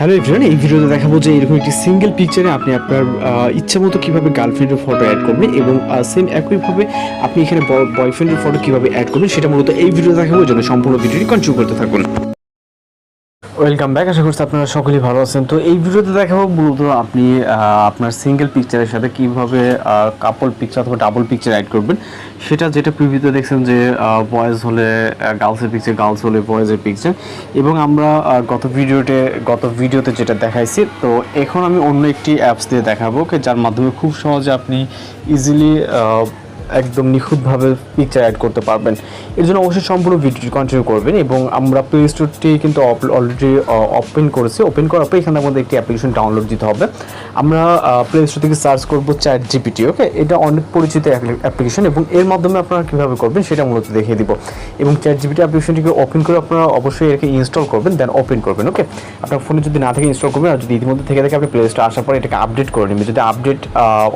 Hello everyone এই ভিডিওতে দেখাবো যে এরকম একটি সিঙ্গেল পিকচারে আপনি আপনার ইচ্ছা মতো কীভাবে গার্লফ্রেন্ডের ফটো অ্যাড করবেন এবং সেম একইভাবে আপনি এখানে বয়ফ্রেন্ডের ফটো কীভাবে অ্যাড করবেন সেটা মূলত এই ভিডিও দেখাবো। জন্য সম্পূর্ণ ভিডিওটি কন্টিনিউ করতে থাকুন। ওয়েলকাম ব্যাক আশা করছি আপনারা সকলেই ভালো আছেন। তো এই ভিডিওতে দেখাবো মূলত আপনি আপনার সিঙ্গেল পিকচারের সাথে কীভাবে কাপল পিকচার অথবা ডাবল পিকচার অ্যাড করবেন। সেটা যেটা প্রিভিউতে দেখছেন যে বয়েজ হলে গার্লসের পিকচার গার্লস হলে বয়েজের পিকচার এবং আমরা গত ভিডিওতে গত ভিডিওতে যেটা দেখাইছি, তো এখন আমি অন্য একটি অ্যাপস দিয়ে দেখাবো যার মাধ্যমে খুব সহজে আপনি ইজিলি একদম নিখুঁতভাবে পিকচার অ্যাড করতে পারবেন। এর জন্য অবশ্যই সম্পূর্ণ ভিডিওটি কন্টিনিউ করবেন এবং আমরা প্লে স্টোরটি কিন্তু অলরেডি ওপেন করেছি। ওপেন করার পর এখানে আমাদের একটি অ্যাপ্লিকেশন ডাউনলোড দিতে হবে। আমরা প্লে স্টোর থেকে সার্চ করব চ্যাট জিপিটি ওকে এটা অনেক পরিচিত অ্যাপ্লিকেশন এবং এর মাধ্যমে আপনারা কীভাবে করবেন সেটা মূলত দেখিয়ে দিব। এবং চ্যাট জিপিটি অ্যাপ্লিকেশনটিকে ওপেন করে আপনারা অবশ্যই এটাকে ইনস্টল করবেন দেন ওপেন করবেন ওকে আপনার ফোনে যদি না থেকে ইনস্টল করবেন আর যদি ইতিমধ্যে থেকে থাকে আপনি প্লে স্টোর আসার পর এটাকে আপডেট করে নেবেন। যদি আপডেট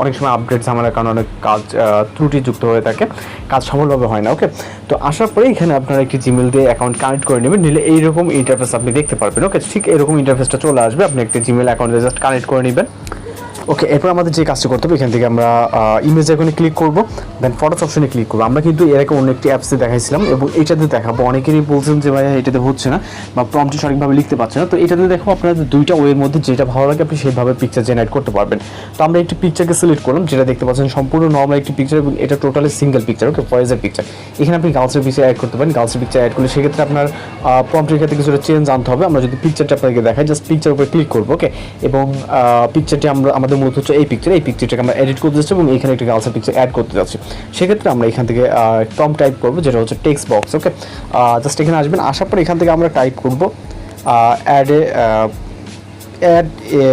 অনেক সময় আপডেট ঝামেলার কারণে অনেক কাজ আহ, ত্রুটিযুক্ত হয়ে থাকে। কাজ সফলভাবে হয় না ওকে তো আসার পরে এখানে আপনারা একটি জিমেল দিয়ে অ্যাকাউন্ট কানেক্ট করে নেবেন, নিলে এইরকম ইন্টারফেস আপনি দেখতে পারবেন ওকে ঠিক এরকম ইন্টারফেসটা চলে আসবে, আপনি একটি জিমেল অ্যাকাউন্টে জাস্ট কানেক্ট করে নেবেন। ওকে এরপর আমাদের যে কাজটা করতে হবে, এখান থেকে আমরা ইমেজ আইকনে ক্লিক করব দেন ফটোস অপশনে ক্লিক করব। আমরা কিন্তু এর আগে অন্য একটি অ্যাপসে দেখাইছিলাম এবং এটাতে দেখাবো। অনেকেরই বলছেন যে ভাই এটাতে হচ্ছে না বা প্রম্পটি সঠিকভাবে লিখতে পারছে না। তো এটাতে দেখো আপনাদের দুইটা ওয়ের মধ্যে যেটা ভালো লাগে, আপনি সেইভাবে পিকচার জেনারেট করতে পারবেন। তো আমরা একটি পিকচারকে সিলেক্ট করলাম, যেটা দেখতে পাচ্ছেন সম্পূর্ণ নর্মাল একটি পিকচার এবং এটা টোটালি সিঙ্গেল পিকচার ওকে ফয়েজের পিকচার এখানে আপনি গার্লসের পিকচার অ্যাড করতে পারেন। গার্লসের পিকচার অ্যাড করলে সেক্ষেত্রে আপনার প্রম্পটের ক্ষেত্রে কিছুটা চেঞ্জ আনতে হবে। আমরা যদি পিকচারটা আপনাকে দেখাই জাস্ট পিকচার উপরে ক্লিক করব ওকে এবং পিকচারটি আমরা, আমাদের মূলত হচ্ছে এই পিকচার এই পিকচারটাকে আমরা এডিট করতে যাচ্ছি এবং এখানে একটি গার্লসের পিকচার অ্যাড করতে যাচ্ছি। সেক্ষেত্রে আমরা এখান থেকে টম টাইপ করব, যেটা হচ্ছে টেক্সট বক্স ওকে জাস্ট এখানে আসবেন, আসার পর এখান থেকে আমরা টাইপ করব add a add a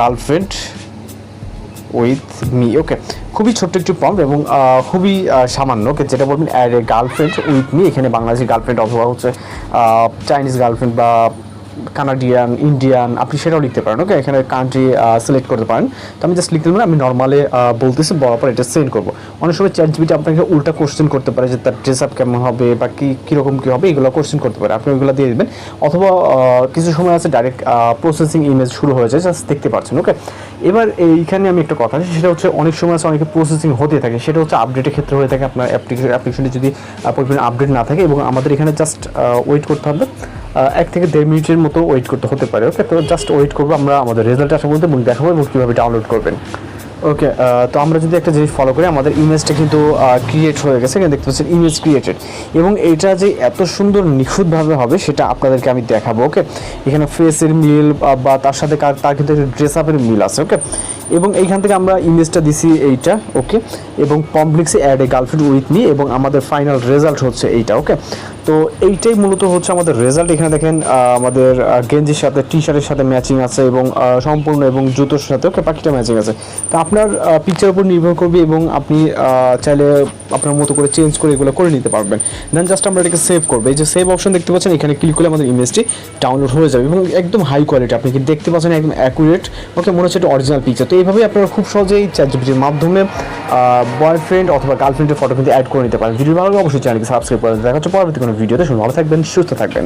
girlfriend with me okay খুবই ছোট্ট একটু পম্প এবং খুবই সামান্য ওকে যেটা বলবেন add a girlfriend with me এখানে বাংলাদেশি গার্লফ্রেন্ড অথবা হচ্ছে চাইনিজ গার্লফ্রেন্ড বা কানাডিয়ান, ইন্ডিয়ান, আপনি সেটাও লিখতে পারেন ওকে এখানে কান্ট্রি সিলেক্ট করতে পারেন। তো আমি জাস্ট লিখতে পারেন আমি নর্মালে বলতেছি, বলার পর এটা সেন্ড করব। অনেক সময় চ্যাট জিবিটি আপনাকে উল্টা কোশ্চেন করতে পারে, যে তার ড্রেস আপ কেমন হবে বা কী, কীরকম কী হবে, এগুলো কোশ্চেন করতে পারে। আপনি ওইগুলো দিয়ে দেবেন। অথবা কিছু সময় আছে ডাইরেক্ট প্রসেসিং ইমেজ শুরু হয়ে যায় জাস্ট দেখতে পাচ্ছেন ওকে এবার এইখানে আমি একটা কথা আছে সেটা হচ্ছে অনেক সময় আছে, অনেকে প্রসেসিং হতে থাকে, সেটা হচ্ছে আপডেটের ক্ষেত্রে হয়ে থাকে, আপনার অ্যাপ্লিকেশন অ্যাপ্লিকেশনটি যদি পরিমাণে আপডেট না থাকে এবং আমাদের এখানে জাস্ট ওয়েট করতে হবে। এক থেকে দেড় মিনিটের মতো ওয়েট করতে হতে পারে ওকে তো জাস্ট ওয়েট করব, আমরা আমাদের রেজাল্ট আসা বলতে এবং দেখাবো এবং কীভাবে ডাউনলোড করবেন। ওকে তো আমরা যদি একটা জিনিস ফলো করি, আমাদের ইমেজটা কিন্তু ক্রিয়েট হয়ে গেছে দেখতে পাচ্ছেন ইমেজ ক্রিয়েটেড এবং এটা যে এত সুন্দর নিখুঁতভাবে হবে, সেটা আপনাদেরকে আমি দেখাবো ওকে এখানে ফেসের মিল বা তার সাথে কার- তার কিন্তু একটা ড্রেস আপের মিল আছে ওকে এবং এইখান থেকে আমরা ইমেজটা দিছি এইটা ওকে এবং পম্পলিক্সে add a girlfriend with me এবং আমাদের ফাইনাল রেজাল্ট হচ্ছে এইটা ওকে তো এইটাই মূলত হচ্ছে আমাদের রেজাল্ট এখানে দেখেন আমাদের গেঞ্জির সাথে টি শার্টের সাথে ম্যাচিং আছে এবং সম্পূর্ণ এবং জুতোর সাথে ওকে পাখিটা ম্যাচিং আছে। তো আপনার পিকচার উপর নির্ভর করবে এবং আপনি চাইলে আপনার মতো করে চেঞ্জ করে এগুলো করে নিতে পারবেন। দেন জাস্ট আমরা এটাকে সেভ করব। এই যে সেভ অপশন দেখতে পাচ্ছেন, এখানে ক্লিক করলে আমাদের ইমেজটি ডাউনলোড হয়ে যাবে এবং একদম হাই কোয়ালিটি আপনি কি দেখতে পাচ্ছেন, একদম অ্যাকুরেট ওকে মনে হচ্ছে এটা অরিজিনাল পিকচার তো এইভাবেই আপনারা খুব সহজেই চ্যাট জিপিটির মাধ্যমে বয়ফ্রেন্ড অথবা গার্লফ্রেন্ডের ফটো কিন্তু অ্যাড করে নিতে পারেন। ভিডিও ভালো অবশ্যই চ্যানেলকে সাবস্ক্রাইব করে দেখা হচ্ছে পরবর্তী কোনো ভিডিওতে শুনে ভালো থাকবেন, সুস্থ থাকবেন।